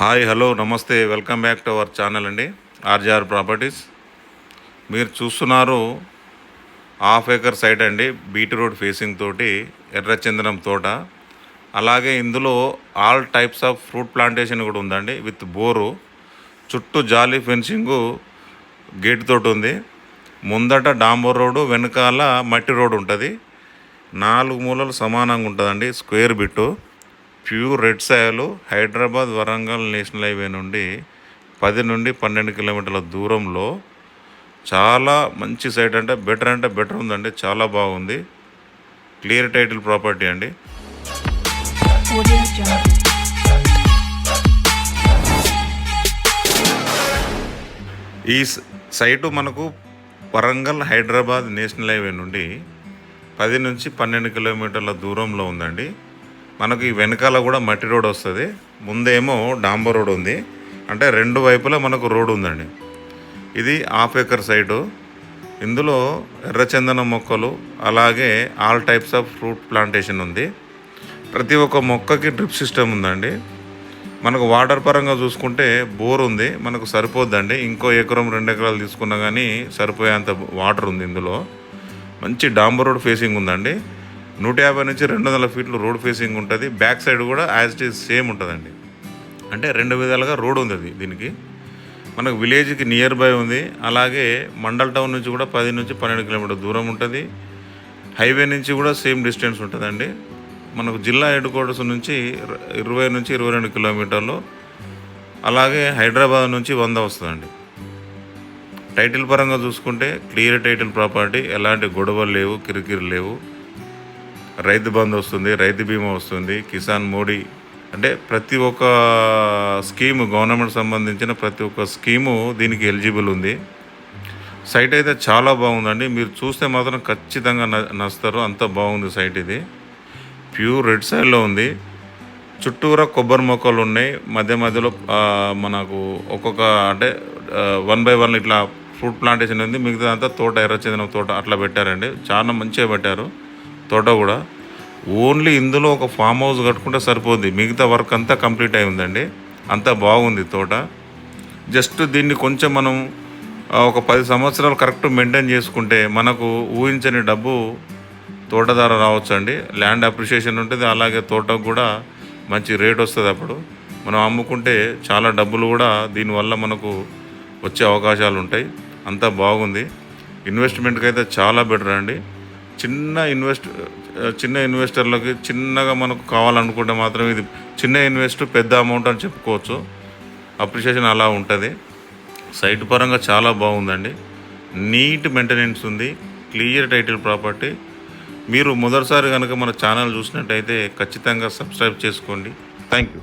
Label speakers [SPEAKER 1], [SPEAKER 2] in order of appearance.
[SPEAKER 1] Hi hello namaste welcome back to our channel అండి RGR properties. మీరు చూస్తున్నారు half acre site అండి BT road facing తోటి ఎర్రచందనం తోట. అలాగే ఇందులో all types of fruit plantation కూడా ఉందండి విత్ బోరు. చుట్టూ జాలీ ఫెన్సింగు గేట్ తోటి ఉంది. ముందట డాంబర్ రోడ్డు వెనకాల మట్టి రోడ్డు ఉంటుంది. నాలుగు మూలలు సమానంగా ఉంటుందండి స్క్వేర్ బిట్టు. ప్యూర్ రెడ్ సాయలు హైదరాబాద్ వరంగల్ నేషనల్ హైవే నుండి పది నుండి పన్నెండు కిలోమీటర్ల దూరంలో చాలా మంచి సైట్ అంటే బెటర్ అంటే బెటర్ ఉందండి చాలా బాగుంది. క్లియర్ టైటిల్ ప్రాపర్టీ అండి. ఈ స- సైటు మనకు వరంగల్ హైదరాబాద్ నేషనల్ హైవే నుండి పది నుంచి పన్నెండు కిలోమీటర్ల దూరంలో ఉందండి. మనకి వెనకాల కూడా మట్టి రోడ్ వస్తుంది. ముందేమో డాంబర్ రోడ్ ఉంది. అంటే రెండు వైపులా మనకు రోడ్ ఉందండి. ఇది హాఫ్ ఏకర్ సైటు ఇందులో ఎర్రచందనం మొక్కలు అలాగే all types of fruit plantation ఉంది. ప్రతి ఒక్క మొక్కకి డ్రిప్ సిస్టమ్ ఉందండి. మనకు వాటర్ పరంగా చూసుకుంటే బోర్ ఉంది మనకు సరిపోద్దండి. ఇంకో ఎకరం రెండు ఎకరాలు తీసుకున్నా కానీ సరిపోయేంత వాటర్ ఉంది ఇందులో. మంచి డాంబర్ రోడ్ ఫేసింగ్ ఉందండి. నూట యాభై నుంచి రెండు వందల ఫీట్లు రోడ్ ఫేసింగ్ ఉంటుంది. బ్యాక్ సైడ్ కూడా యాజ్ ఇట్ ఈజ్ సేమ్ ఉంటుందండి. అంటే రెండు విధాలుగా రోడ్ ఉంది అది దీనికి. మనకు విలేజ్కి నియర్ బై ఉంది. అలాగే మండల్ టౌన్ నుంచి కూడా పది నుంచి పన్నెండు కిలోమీటర్ దూరం ఉంటుంది. హైవే నుంచి కూడా సేమ్ డిస్టెన్స్ ఉంటుందండి. మనకు జిల్లా హెడ్ క్వార్టర్స్ నుంచి ఇరవై నుంచి ఇరవై రెండు కిలోమీటర్లు. అలాగే హైదరాబాద్ నుంచి వంద వస్తుందండి. టైటిల్ పరంగా చూసుకుంటే క్లియర్ టైటిల్ ప్రాపర్టీ ఎలాంటి గొడవలు లేవు కిరికిరి లేవు. రైతు బంధు వస్తుంది రైతు బీమా వస్తుంది కిసాన్ మోడీ. అంటే ప్రతి ఒక్క స్కీము గవర్నమెంట్ సంబంధించిన ప్రతి ఒక్క స్కీము దీనికి ఎలిజిబుల్ ఉంది. సైట్ అయితే చాలా బాగుందండి. మీరు చూస్తే మాత్రం ఖచ్చితంగా న- నస్తారు. అంత బాగుంది సైట్ ఇది. ప్యూర్ రెడ్ సైడ్లో ఉంది. చుట్టూరా కొబ్బరి మొక్కలు ఉన్నాయి. మధ్య మధ్యలో మనకు ఒక్కొక్క అంటే వన్ బై వన్ ఇట్లా ఫ్రూట్ ప్లాంటేషన్ ఉంది. మిగతా అంతా తోట ఎర్రచందనం తోట అట్లా పెట్టారండి. చాలా మంచిగా పెట్టారు. తోట కూడా ఓన్లీ ఇందులో ఒక ఫామ్ హౌస్ కట్టుకుంటే సరిపోద్ది. మిగతా వర్క్ అంతా కంప్లీట్ అయి ఉందండి. అంతా బాగుంది తోట. జస్ట్ దీన్ని కొంచెం మనం ఒక పది సంవత్సరాలు కరెక్ట్ మెయింటైన్ చేసుకుంటే మనకు ఊహించని డబ్బు తోట ధర రావచ్చు అండి ల్యాండ్ అప్రిషియేషన్ ఉంటుంది. అలాగే తోటకు కూడా మంచి రేట్ వస్తుంది అప్పుడు. మనం అమ్ముకుంటే చాలా డబ్బులు కూడా దీనివల్ల మనకు వచ్చే అవకాశాలు ఉంటాయి. అంతా బాగుంది. ఇన్వెస్ట్మెంట్కి అయితే చాలా బెటర్ అండి. చిన్న ఇన్వెస్ట్ చిన్న ఇన్వెస్టర్లకి చిన్నగా మనకు కావాలనుకుంటే మాత్రం ఇది చిన్న ఇన్వెస్ట్ పెద్ద అమౌంట్ అని చెప్పుకోవచ్చు. అప్రిషియేషన్ అలా ఉంటుంది. సైట్ పరంగా చాలా బాగుందండి. నీట్ మెయింటెనెన్స్ ఉంది. క్లియర్ టైటిల్ ప్రాపర్టీ మీరు మొదటిసారి కనుక మన ఛానల్ చూసినట్టయితే ఖచ్చితంగా సబ్స్క్రైబ్ చేసుకోండి. Thank you